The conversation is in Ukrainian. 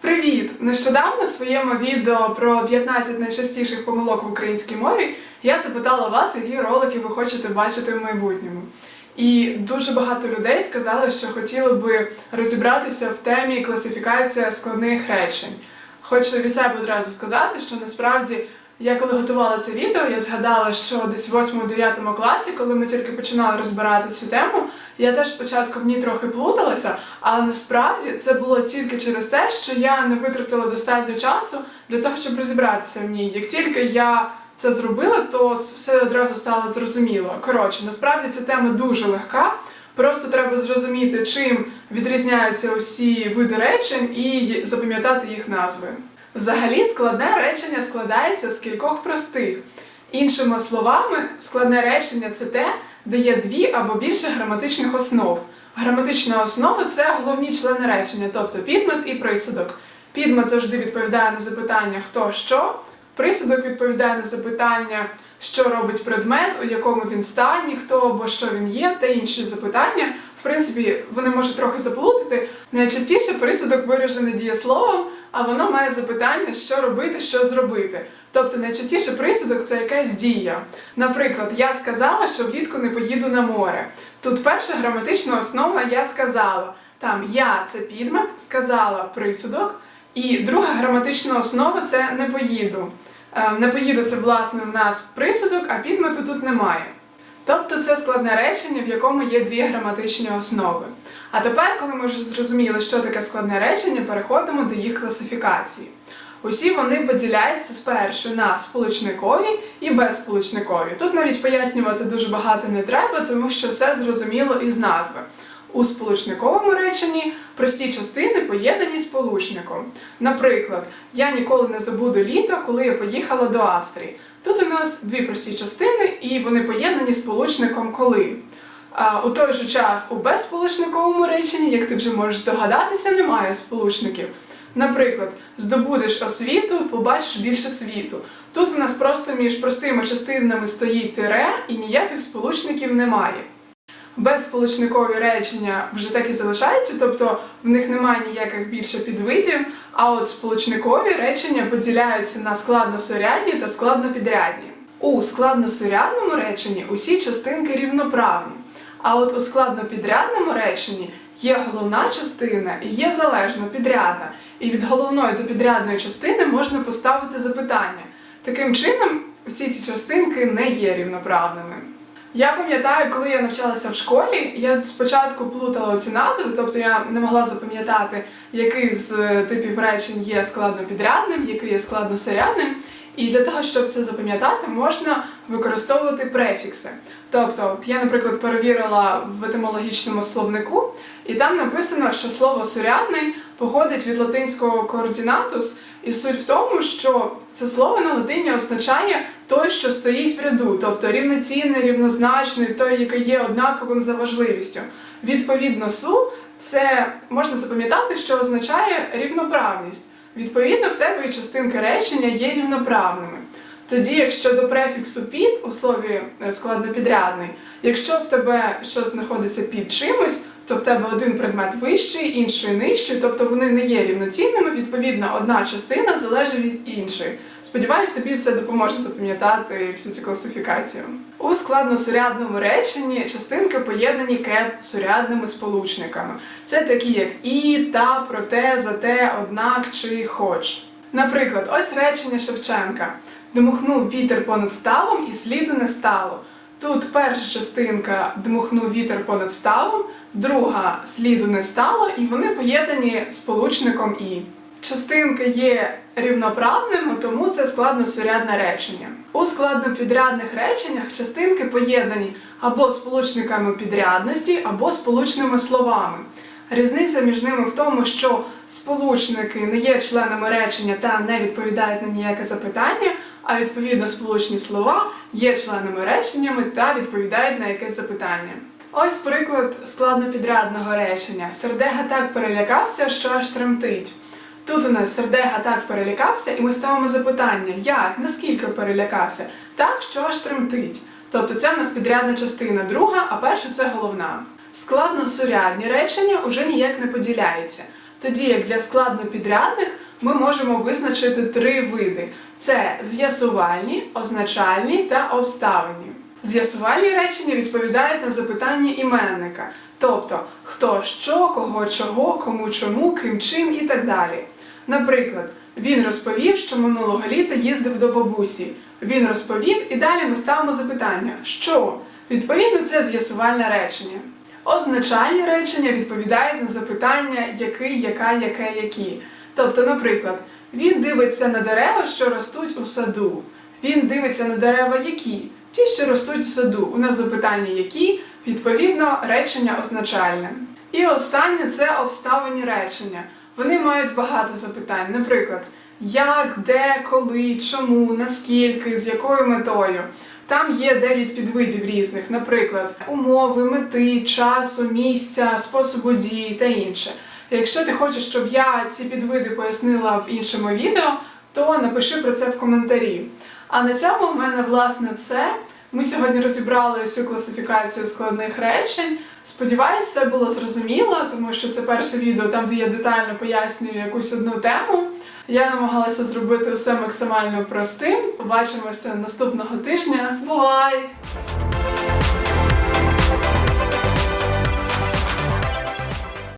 Привіт! Нещодавно в своєму відео про 15 найчастіших помилок в українській мові я запитала вас, які ролики ви хочете бачити в майбутньому. І дуже багато людей сказали, що хотіли би розібратися в темі класифікація складних речень. Хочу від себе одразу сказати, що насправді я коли готувала це відео, я згадала, що десь в 8-9 класі, коли ми тільки починали розбирати цю тему, я теж спочатку в ній трохи плуталася, але насправді це було тільки через те, що я не витратила достатньо часу для того, щоб розібратися в ній. Як тільки я це зробила, то все одразу стало зрозуміло. Коротше, насправді ця тема дуже легка. Просто треба зрозуміти, чим відрізняються усі види речень і запам'ятати їх назви. Взагалі, складне речення складається з кількох простих. Іншими словами, складне речення це те, де є дві або більше граматичних основ. Граматична основа це головні члени речення, тобто підмет і присудок. Підмет завжди відповідає на запитання хто що, присудок відповідає на запитання, що робить предмет, у якому він стані, хто або що він є, та інші запитання. В принципі, вони можуть трохи заплутати. Найчастіше присудок виражений дієсловом, а воно має запитання, що робити, що зробити. Тобто найчастіше присудок це якась дія. Наприклад, я сказала, що влітку не поїду на море. Тут перша граматична основа я сказала. Там я це підмет, сказала присудок, і друга граматична основа це не поїду. Е, Не поїду це власне в нас присудок, а підмету тут немає. Тобто це складне речення, в якому є дві граматичні основи. А тепер, коли ми вже зрозуміли, що таке складне речення, переходимо до їх класифікації. Усі вони поділяються спершу на сполучникові і безсполучникові. Тут навіть пояснювати дуже багато не треба, тому що все зрозуміло із назви. У сполучниковому реченні прості частини поєднані сполучником. Наприклад, я ніколи не забуду літо, коли я поїхала до Австрії. Тут у нас дві прості частини, і вони поєднані сполучником коли. А у той же час у безсполучниковому реченні, як ти вже можеш здогадатися, немає сполучників. Наприклад, здобудеш освіту, побачиш більше світу. Тут в нас просто між простими частинами стоїть тире і ніяких сполучників немає. Безсполучникові речення вже так і залишаються, тобто в них немає ніяких більше підвидів, а от сполучникові речення поділяються на складносурядні та складнопідрядні. У складносурядному реченні усі частинки рівноправні, а от у складнопідрядному реченні є головна частина і є залежно підрядна, і від головної до підрядної частини можна поставити запитання. Таким чином, всі ці частинки не є рівноправними. Я пам'ятаю, коли я навчалася в школі, я спочатку плутала ці назви, тобто я не могла запам'ятати, який з е, типів речень є складнопідрядним, який є складносурядним. І для того, щоб це запам'ятати, можна використовувати префікси. Тобто, я, наприклад, перевірила в етимологічному словнику, і там написано, що слово сурядний походить від латинського координатус, і суть в тому, що це слово на латині означає той, що стоїть в ряду, тобто рівноцінний, рівнозначний, той, який є однаковим за важливістю. Відповідно, су це можна запам'ятати, що означає рівноправність. Відповідно, в тебе і частинки речення є рівноправними. Тоді, якщо до префіксу під у слові е, складнопідрядний, якщо в тебе щось знаходиться під чимось, то в тебе один предмет вищий, інший нижчий, тобто вони не є рівноцінними, відповідно, одна частина залежить від іншої. Сподіваюсь, тобі це допоможе запам'ятати всю цю класифікацію. У складносурядному реченні частинки поєднані кеп-сурядними сполучниками. Це такі, як і, та, проте, зате, однак чи хоч. Наприклад, ось речення Шевченка: дмухнув вітер понад ставом і сліду не стало. Тут перша частинка дмухнув вітер понад ставом, друга сліду не стало, і вони поєднані сполучником і. Частинки є рівноправними, тому це складносурядне речення. У складнопідрядних реченнях частинки поєднані або сполучниками підрядності, або сполучними словами. Різниця між ними в тому, що сполучники не є членами речення та не відповідають на ніяке запитання, а відповідно сполучні слова є членами реченнями та відповідають на якесь запитання. Ось приклад складнопідрядного речення. Сердега так перелякався, що аж тремтить. Тут у нас сердега так перелякався, і ми ставимо запитання, як, наскільки перелякався? Так, що аж тремтить. Тобто це в нас підрядна частина друга, а перша це головна. Складносурядні речення уже ніяк не поділяються. Тоді як для складнопідрядних ми можемо визначити три види: це з'ясувальні, означальні та обставині. З'ясувальні речення відповідають на запитання іменника, тобто хто що, кого чого, кому чому, ким чим і так далі. Наприклад, він розповів, що минулого літа їздив до бабусі. Він розповів, і далі ми ставимо запитання що? Відповідно, це з'ясувальне речення. Означальні речення відповідають на запитання який, яка, яке, які. Тобто, наприклад, він дивиться на дерева, що ростуть у саду. Він дивиться на дерева які? Ті, що ростуть у саду. У нас запитання які, відповідно, речення означальне. І останнє це обставині речення. Вони мають багато запитань. Наприклад, як, де, коли, чому, наскільки, з якою метою. Там є 9 підвидів різних, наприклад, умови, мети, часу, місця, способу дії та інше. Якщо ти хочеш, щоб я ці підвиди пояснила в іншому відео, то напиши про це в коментарі. А на цьому в мене власне все. Ми сьогодні розібрали всю класифікацію складних речень. Сподіваюсь, все було зрозуміло, тому що це перше відео, там де я детально пояснюю якусь одну тему. Я намагалася зробити все максимально простим. Побачимося наступного тижня. Бувай!